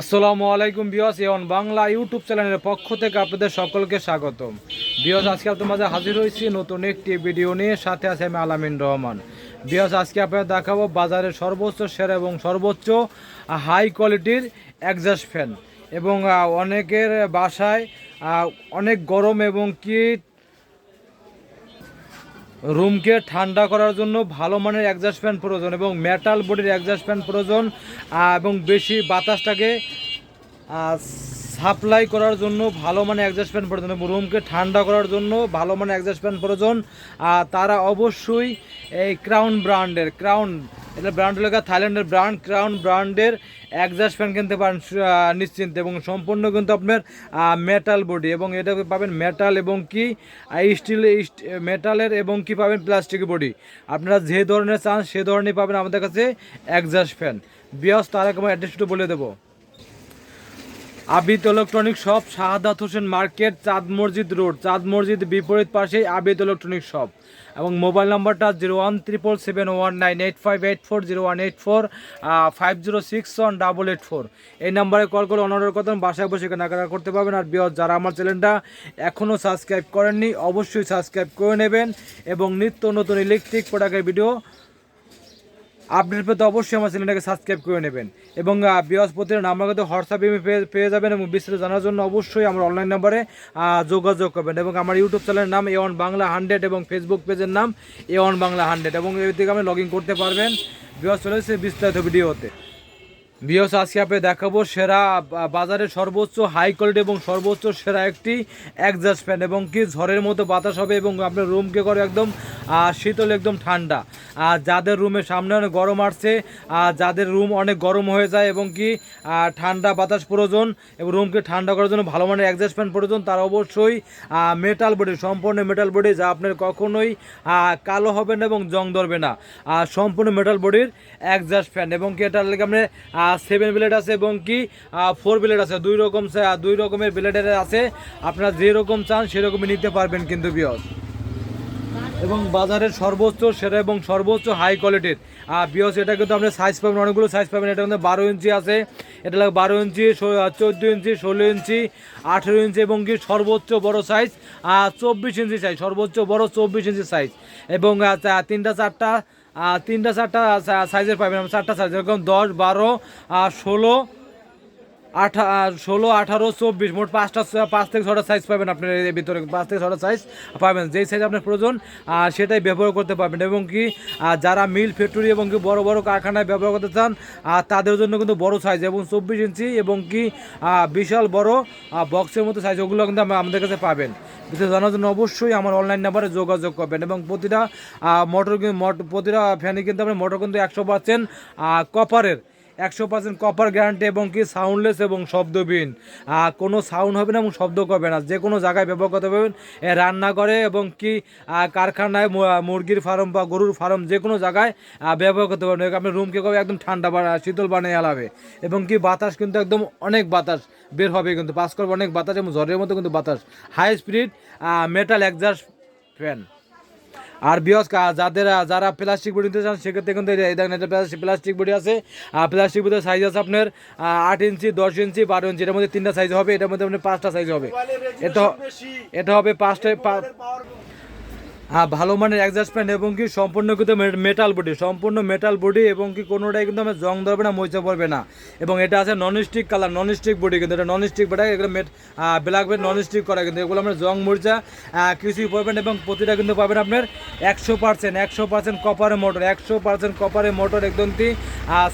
আসসালামু আলাইকুম বিয়স এওয়ান বাংলা ইউটিউব চ্যানেলের পক্ষ থেকে আপনাদের সকলকে স্বাগতম। বিয়স আজকে আপনার মাঝে হাজির হয়েছি নতুন একটি ভিডিও নিয়ে, সাথে আছে আমি আলামিন রহমান। বিয়স আজকে আপনাদের দেখাবো বাজারের সর্বোচ্চ, সেরা এবং সর্বোচ্চ হাই কোয়ালিটির অ্যাডজাস্ট ফ্যান। এবং অনেকের বাসায় অনেক গরম এবং কি রুমকে ঠান্ডা করার জন্য ভালো মানের অ্যাডজাস্ট ফ্যান প্রয়োজন এবং মেটাল বডির অ্যাডজাস্ট ফ্যান প্রয়োজন এবং বেশি বাতাসটাকে সাপ্লাই করার জন্য ভালো মানের অ্যাডজাস্ট ফ্যান প্রয়োজন এবং রুমকে ঠান্ডা করার জন্য ভালো মানের অ্যাডজাস্ট ফ্যান প্রয়োজন আর তারা অবশ্যই এই ক্রাউন ব্র্যান্ডের ক্রাউন এটা ব্র্যান্ড লেখা থাইল্যান্ডের ব্র্যান্ড ক্রাউন ব্র্যান্ডের অ্যাডজাস্ট ফ্যান কিনতে পারেন নিশ্চিন্ত। এবং সম্পূর্ণ কিন্তু আপনার মেটাল বডি এবং এটা পাবেন মেটাল এবং কি স্টিল মেটালের এবং কি পাবেন প্লাস্টিক বডি আপনারা যে ধরনের চান, সে ধরনের পাবেন আমাদের কাছে অ্যাডজাস্ট ফ্যান বিয়স, তার এক অ্যাড্রেসটা বলে দেবো। Abid electronic shop Shahadat Hossain market, Chand Masjid road. Chand Masjid বিপরীত পাশেই আবিদ ইলেকট্রনিক শপ এবং মোবাইল নাম্বারটা zero one triple seven one nine eight five eight four zero one eight four five zero six one double eight four এই নাম্বারে call করে অনার্ডার করতেন বাসায় বসে কেনাকাটা করতে পারবেন। আর বিয়স যারা আমার চ্যানেলটা এখনও সাবস্ক্রাইব করেননি, অবশ্যই সাবস্ক্রাইব করে নেবেন। এবং নিত্য নতুন ইলেকট্রিক প্রোডাক্টের ভিডিও আপডেট পেতে অবশ্যই আমার চ্যানেলটাকে সাবস্ক্রাইব করে নেবেন। এবং বৃহস্পতির নাম্বার কিন্তু হোয়াটসঅ্যাপে পেয়ে পেয়ে যাবেন এবং বিস্তারিত জানার জন্য অবশ্যই আমার অনলাইন নাম্বারে যোগাযোগ করবেন। এবং আমার ইউটিউব চ্যানেলের নাম এ ওয়ান বাংলা হান্ড্রেড এবং ফেসবুক পেজের নাম এ ওয়ান বাংলা হান্ড্রেড এবং এর থেকে আপনি লগ ইন করতে পারবেন। বৃহস্পতি বিস্তারিত ভিডিওতে বিয়স আজকে আপনি দেখাবো সেরা, বা- বাজারের সর্বোচ্চ হাই কোয়ালিটি এবং সর্বোচ্চ সেরা একটি অ্যাডজাস্ট ফ্যান এবং কি ঝড়ের মতো বাতাস হবে এবং আপনার রুমকে করে একদম শীতল, একদম ঠান্ডা। আর যাদের রুমের সামনে অনেক গরম আসছে আর যাদের রুম অনেক গরম হয়ে যায় এবং কি ঠান্ডা বাতাস প্রয়োজন এবং রুমকে ঠান্ডা করার জন্য ভালো মানের অ্যাডজাস্ট ফ্যান প্রয়োজন, তার অবশ্যই মেটাল বডি সম্পূর্ণ মেটাল বডি যা আপনার কখনোই কালো হবে না এবং জং ধরবে না। আর সম্পূর্ণ মেটাল বডির অ্যাডজাস্ট ফ্যান এবং কি এটার লেগে আপনার সেভেন ব্লেড আছে এবং কি ফোর ব্লেড আছে। দুই রকম দুই রকমের ব্লেডের আছে। আপনারা যে রকম চান সেরকমই নিতে পারবেন কিন্তু বিয়স। এবং বাজারের সর্বোচ্চ, সেরা এবং সর্বোচ্চ হাই কোয়ালিটির বিয়স, এটা কিন্তু আপনি সাইজ পাবেন, অনেকগুলো সাইজ পাবেন। এটা কিন্তু বারো ইঞ্চি আছে। এটা লাগে বারো ইঞ্চি চোদ্দ ইঞ্চি, ষোলো ইঞ্চি, আঠেরো ইঞ্চি এবং কি সর্বোচ্চ বড় সাইজ চব্বিশ ইঞ্চি সাইজ সর্বোচ্চ বড় চব্বিশ ইঞ্চি সাইজ এবং তিনটা, চারটা তিনটা চারটা সাইজের পাবেন। চারটা সাইজের এরকম দশ বারো আর ষোলো আঠা ষোলো, আঠারো, চব্বিশ, মোট পাঁচটা পাঁচ থেকে ছটা সাইজ পাবেন আপনার এর ভিতরে। পাঁচ থেকে ছটা সাইজ পাবেন। যেই সাইজ আপনার প্রয়োজন সেটাই ব্যবহার করতে পারবেন। এবং কি যারা মিল ফ্যাক্টরি এবং কি বড় বড় কারখানায় ব্যবহার করতে চান তাদের জন্য কিন্তু বড় সাইজ এবং চব্বিশ ইঞ্চি এবং কি বিশাল বড় বক্সের মতো সাইজ ওগুলো কিন্তু আমাদের কাছে পাবেন। বিশেষ জানার জন্য অবশ্যই আমার অনলাইন নাম্বারে যোগাযোগ করবেন। এবং প্রতিটা মোটর প্রতিটা ফ্যানে কিন্তু আপনার মোটর কিন্তু একশো পার্সেন্ট কপারের একশো পার্সেন্ট কপার গ্যারান্টি এবং কি সাউন্ডলেস এবং শব্দবিহীন। কোনো সাউন্ড হবে না এবং শব্দ করবে না। যে কোনো জায়গায় ব্যবহার করতে পারবেন এ, রান্না করে এবং কি কারখানায় মুরগির ফার্ম বা গরুর ফার্ম যে কোনো জায়গায় ব্যবহার করতে পারবেন। আপনার রুমকে কবে একদম ঠান্ডা শীতল বানিয়ে আলাবে। এবং কি বাতাস কিন্তু একদম অনেক বাতাস বের হবে কিন্তু। পাস করবে অনেক বাতাস এবং ঝড়ের মতো কিন্তু বাতাস। High speed metal exhaust fan আর বিয়স যাদের যারা প্লাস্টিক বডি নিতে চান, সেক্ষেত্রে কিন্তু দেখেন এটা প্লাস্টিক বডি আছে। আর প্লাস্টিক বডির সাইজ আছে আপনার আট ইঞ্চি, দশ ইঞ্চি, বারো ইঞ্চি। এটার মধ্যে তিনটা সাইজ হবে, এটার মধ্যে আপনার পাঁচটা সাইজ হবে। এটা এটা হবে পাঁচটা হ্যাঁ ভালো মানের অ্যাডজাস্ট ফ্যান এবং কি সম্পূর্ণ কিন্তু মেটাল বডি সম্পূর্ণ মেটাল বডি এবং কি কোনোটাই কিন্তু আমার জং ধরবে না, মরিচা পড়বে না। এবং এটা আছে non stick colour non stick body কিন্তু এটা নন স্টিক বডি এগুলো matte black bed non stick করা কিন্তু, এগুলো আপনার জং, মরিচা কিছুই পড়বেন এবং প্রতিটা কিন্তু পাবেন আপনার একশো পার্সেন্ট একশো পার্সেন্ট কপারের মোটর একশো পার্সেন্ট কপারের মোটর একদম কি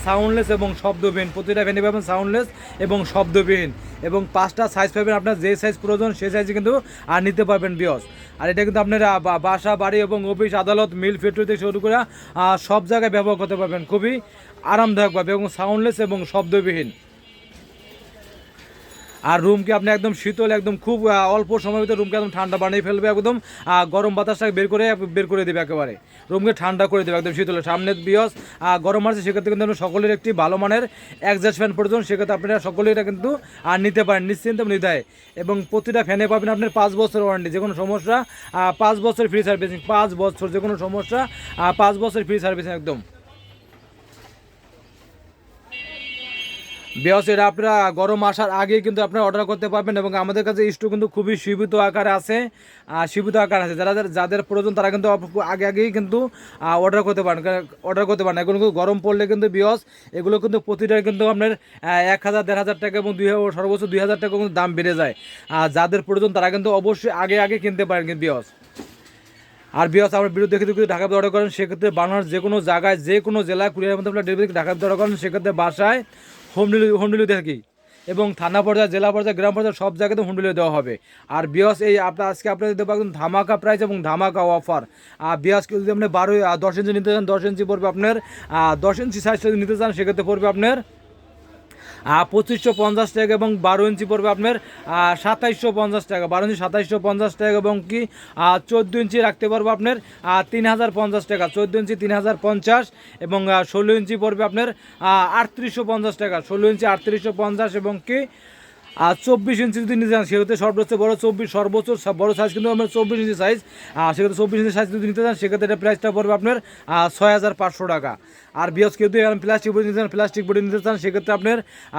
সাউন্ডলেস এবং শব্দবিহীন। প্রতিটা ফ্যানে পাবেন সাউন্ডলেস এবং শব্দবিহীন। এবং পাঁচটা সাইজ পাবেন আপনার, যে সাইজ প্রয়োজন সেই সাইজে কিন্তু আর নিতে পারবেন বিয়স। আর এটা কিন্তু আপনার বা- বাসা বাড়ি এবং অফিস আদালত মিল ফ্যাক্টরি থেকে শুরু করে সব জায়গায় ব্যবহার করতে পারবেন। খুবই আরামদায়কভাবে এবং সাউন্ডলেস এবং শব্দবিহীন। আর রুমকে আপনি একদম শীতল, একদম খুব অল্প সময়ের ভিতরে রুমকে একদম ঠান্ডা বানিয়ে ফেলবে, একদম গরম বাতাসটাকে বের করে বের করে দেবে একেবারে। রুমকে ঠান্ডা করে দেবে, একদম শীতল। সামনে বিয়স গরম আছে সেক্ষেত্রে কিন্তু আপনার সকলের একটি ভালো মানের অ্যাডজাস্ট ফ্যান প্রয়োজন সেক্ষেত্রে আপনারা সকলেই এটা কিন্তু আর নিতে পারেন, নিশ্চিন্ত নির্দায়। এবং প্রতিটা ফ্যানে পাবেন আপনার পাঁচ বছর ওয়ারেন্টি যে কোনো সমস্যা পাঁচ বছর ফ্রি সার্ভিসিং পাঁচ বছর যে কোনো সমস্যা পাঁচ বছর ফ্রি সার্ভিসিং একদম। বিয়স এটা আপনারা গরম আসার আগে কিন্তু আপনারা অর্ডার করতে পারবেন এবং আমাদের কাছে স্টক কিন্তু খুবই সীমিত আকারে আছে। সীমিত আকার আছে। যারা যাদের প্রয়োজন তারা কিন্তু আগে আগেই কিন্তু অর্ডার করতে পারেন। অর্ডার করতে পারেন এগুলো কিন্তু গরম পড়লে কিন্তু বিয়স এগুলো কিন্তু প্রতিটা কিন্তু আপনার এক হাজার, দেড় হাজার টাকা এবং দুই সর্বোচ্চ দুই হাজার টাকা কিন্তু দাম বেড়ে যায়। আর যাদের প্রয়োজন তারা কিন্তু অবশ্যই আগে আগে কিনতে পারেন কিন্তু বিয়স আর বিয়স আমার বিরুদ্ধে কিন্তু যদি ঢাকা অর্ডার করেন, সেক্ষেত্রে বাংলার যে কোনো জায়গায় যে কোনো জেলায় কুড়িয়ার মধ্যে আপনার ডেলিভারি ঢাকা অর্ডার করেন, সেক্ষেত্রে বাসায় হোম ডেলিভারি হোম ডেলিভারি থাকি এবং থানা পর্যায়ে, জেলা পর্যায়ে, গ্রাম পর্যায়ে সব জায়গাতে হোম ডেলিভারি দেওয়া হবে। আর বিয়স, এই আপনার আজকে আপনারা দিতে পারবেন ধামাকা প্রাইস এবং ধামাকা অফার আর বিয়স, যদি আপনি বারোই দশ ইঞ্চি নিতে চান, দশ ইঞ্চি পড়বে আপনার দশ ইঞ্চি সাইজটা যদি নিতে চান, সেক্ষেত্রে পড়বে আপনার পঁচিশশো পঞ্চাশ টাকা এবং বারো ইঞ্চি পড়বে আপনার সাতাইশশো পঞ্চাশ টাকা। বারো ইঞ্চি সাতাইশশো পঞ্চাশ টাকা এবং কি চোদ্দ ইঞ্চি রাখতে পারব আপনার তিন হাজার পঞ্চাশ টাকা। চোদ্দ ইঞ্চি তিন হাজার পঞ্চাশ এবং ষোলো ইঞ্চি পড়বে আপনার আটত্রিশশো পঞ্চাশ টাকা। ষোলো ইঞ্চি আটত্রিশশো পঞ্চাশ এবং কি আর চব্বিশ ইঞ্চি যদি নিতে চান, সেক্ষেত্রে সর্বোচ্চ বড় চব্বিশ, সর্বোচ্চ বড় সাইজ কিন্তু আপনার চব্বিশ ইঞ্চি সাইজ আর সেক্ষেত্রে চব্বিশ ইঞ্চি সাইজ যদি নিতে চান, সেক্ষেত্রে এটা প্রাইসটা পড়বে আপনার ছয় হাজার পাঁচশো টাকা। আর বিয়স কেউ যদি প্লাস্টিক বডি নিতে চান প্লাস্টিক বডি নিতে চান, সেক্ষেত্রে আপনার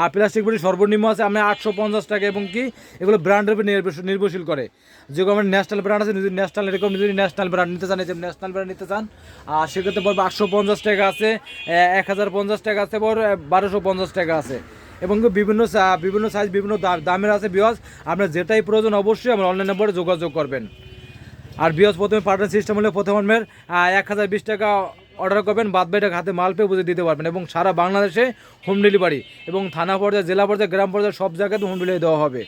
প্লাস্টিক বডি সর্বনিম্ন আছে, আপনার আটশো পঞ্চাশ টাকা এবং কি, এগুলো ব্র্যান্ডের উপর নির্ভর- নির্ভরশীল করে। যেগুলো আমার ন্যাশনাল ব্র্যান্ড আছে, যদি ন্যাশনাল এরকম যদি ন্যাশনাল ব্র্যান্ড নিতে চান যে ন্যাশনাল ব্র্যান্ড নিতে চান, আর সেক্ষেত্রে পড়বে আটশো পঞ্চাশ টাকা আছে এক হাজার পঞ্চাশ টাকা আছে, পর বারোশো পঞ্চাশ টাকা আছে। এবং বিভিন্ন বিভিন্ন সাইজ বিভিন্ন দামের আছে বিহজ আপনার যেটাই প্রয়োজন অবশ্যই আমার অনলাইন নম্বরে যোগাযোগ করবেন। আর বিহজ প্রথমে পার্টনার সিস্টেম হলে প্রথম আমের এক হাজার বিশ টাকা অর্ডার করবেন, বাদ বাকিটা হাতে মাল পেয়ে বুঝে দিতে পারবেন এবং সারা বাংলাদেশে হোম ডেলিভারি এবং থানা পর্যায়ে, জেলা পর্যায়ে, গ্রাম পর্যায়ে সব জায়গাতে হোম ডেলিভারি দেওয়া হবে।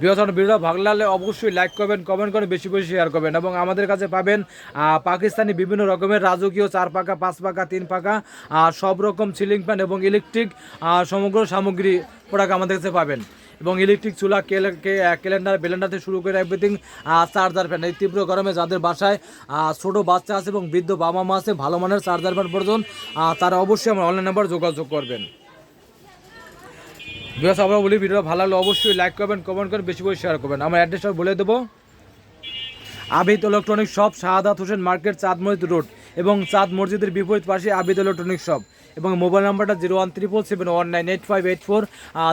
বৃহৎ ভিডিওটা ভালো লাগলে অবশ্যই লাইক করবেন কমেন্ট করে বেশি বেশি শেয়ার করবেন এবং আমাদের কাছে পাবেন পাকিস্তানি বিভিন্ন রকমের রাজকীয় চার পাকা পাঁচ পাকা তিন পাকা সব রকম সিলিং ফ্যান এবং ইলেকট্রিক সমগ্র সামগ্রী প্রোডাক্ট আমাদের কাছে পাবেন। এবং ইলেকট্রিক চুলা ক্যালেন্ডার ব্লেন্ডার থেকে শুরু করে এভরিথিং চার্জার ফ্যান এই তীব্র গরমে যাদের বাসায় ছোটো বাচ্চা আছে এবং বৃদ্ধ বাবা মা আছে ভালো মানের চার্জার ফ্যান আহ, তারা অবশ্যই আমার অনলাইন নাম্বার যোগাযোগ করবেন। বিকজ আমরা বলি ভিডিওটা ভালো লাগলে অবশ্যই লাইক করবেন কমেন্ট করবেন বেশি করে শেয়ার করবেন। আমার অ্যাড্রেসটা বলে দেবো। Abid electronic shop Shahadat Hossain market Chand Masjid road এবং চাঁদ মসজিদের বিপরীত পাশে আবিদ ইলেকট্রনিক শপ এবং মোবাইল নাম্বারটা zero one triple seven one nine eight five eight four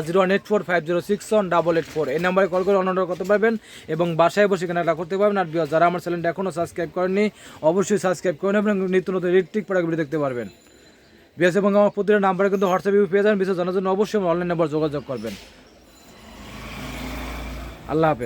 zero one eight four five zero six one double eight four এই নাম্বারে call করে order করতে পারবেন এবং বাসায় বসে কেনাটা করতে পারবেন। আর যারা আমার চ্যানেলটা এখনও সাবস্ক্রাইব করেননি, অবশ্যই সাবস্ক্রাইব করেন এবং নিত্য নতুন ইলেকট্রিক প্রোডাক্টগুলি দেখতে পারবেন। বিএস এবং আমার প্রতিটা নাম্বারে কিন্তু হোয়াটসঅ্যাপ হোয়াটসঅ্যাপে পেয়ে যাবেন। বিশেষ জানার জন্য অবশ্যই অনলাইন নাম্বার যোগাযোগ করবেন। আল্লাহ হাফেজ।